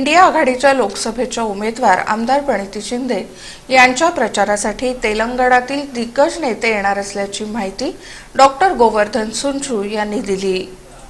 India आघाडीच्या लोकसभेच्या उमेदवार आमदार प्रणिती शिंदे यांच्या प्रचारासाठी तेलंगणातील दिग्गज नेते येणार असल्याची माहिती डॉक्टर गोवर्धन सुंचू यांनी दिली.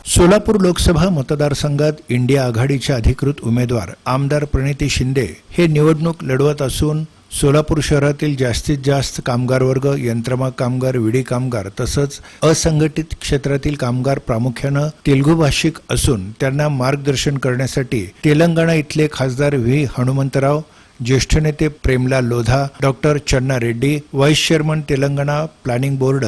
सोलापूर लोकसभा मतदारसंघात इंडिया आघाडीचे अधिकृत उमेदवार आमदार प्रणिती शिंदे हे निवडणूक लढवत असून सोलापूर शहरातील जास्तीत जास्त कामगार वर्ग यंत्रमाग कामगार विडी कामगार तसंच असंघटित क्षेत्रातील कामगार प्रामुख्यानं तेलगू भाषिक असून त्यांना मार्गदर्शन करण्यासाठी तेलंगणा इथले खासदार व्ही. हनुमंतराव ज्येष्ठ नेते Premlal Lodha doctor Channa Reddy vice chairman Telangana planning board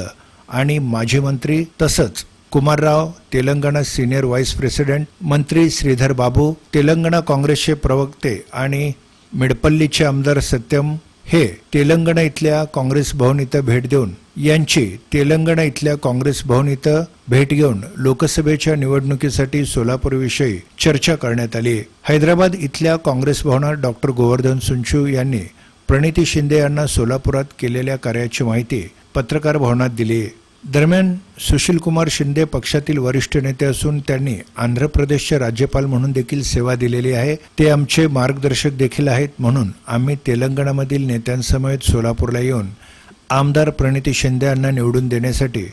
आणि माजी मंत्री तसंच Kumarrao Telangana senior vice president मंत्री श्रीधर बाबू तेलंगणा काँग्रेसचे प्रवक्ते आणि मिडपल्लीचे आमदार सत्यम हे तेलंगणा इथल्या काँग्रेस भवन इथं भेट देऊन यांची तेलंगणा इथल्या काँग्रेस भवन इथं भेट घेऊन लोकसभेच्या निवडणुकीसाठी सोलापूरविषयी चर्चा करण्यात आली. हैदराबाद इथल्या काँग्रेस भवनात डॉक्टर गोवर्धन सुंचू यांनी प्रणिती शिंदे यांना सोलापुरात केलेल्या कार्याची माहिती पत्रकार भवनात दिली. दरम्यान सुशील कुमार शिंदे पक्षातील वरिष्ठ नेते असून त्यांनी आंध्र प्रदेशचे राज्यपाल म्हणून देखील सेवा दिलेली आहे. ते आमचे मार्गदर्शक देखील आहेत म्हणून आम्ही तेलंगणामधील नेत्यांसमवेत सोलापूरला येऊन आमदार प्रणिती शिंदे यांना निवडून देण्यासाठी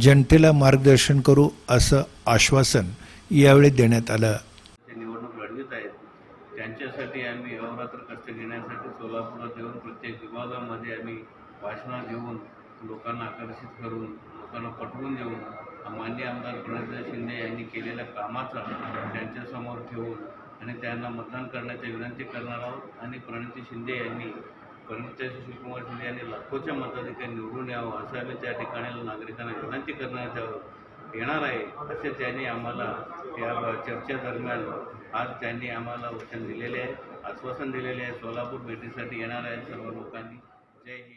जनतेला मार्गदर्शन करू असं आश्वासन यावेळी देण्यात आलं. निवडणूक लढवित आहेत त्यांच्यासाठी आम्ही अहोरात्र कष्ट घेण्यासाठी सोलापुरात येऊन प्रत्येक विभागामध्ये आम्ही भाषणं देऊन लोकांना आकर्षित करून लोकांना पटवून देऊन मान्य आमदार प्रणित शिंदे यांनी केलेल्या कामाचा त्यांच्यासमोर ठेवून आणि त्यांना मतदान करण्याची विनंती करणार आहोत. आणि प्रणिती शिंदे यांनी प्रणित सुशीलकुमार शिंदे यांनी लाखोच्या मताधिकारी निवडून यावं असं आम्ही त्या ठिकाणी नागरिकांना विनंती करण्यात आहोत. येणार आहे असे त्यांनी आम्हाला या चर्चेदरम्यान आज त्यांनी आम्हाला वचन दिलेले आहे आश्वासन दिलेले आहे. सोलापूर भेटीसाठी येणार आहे सर्व लोकांनी. जय हिंद.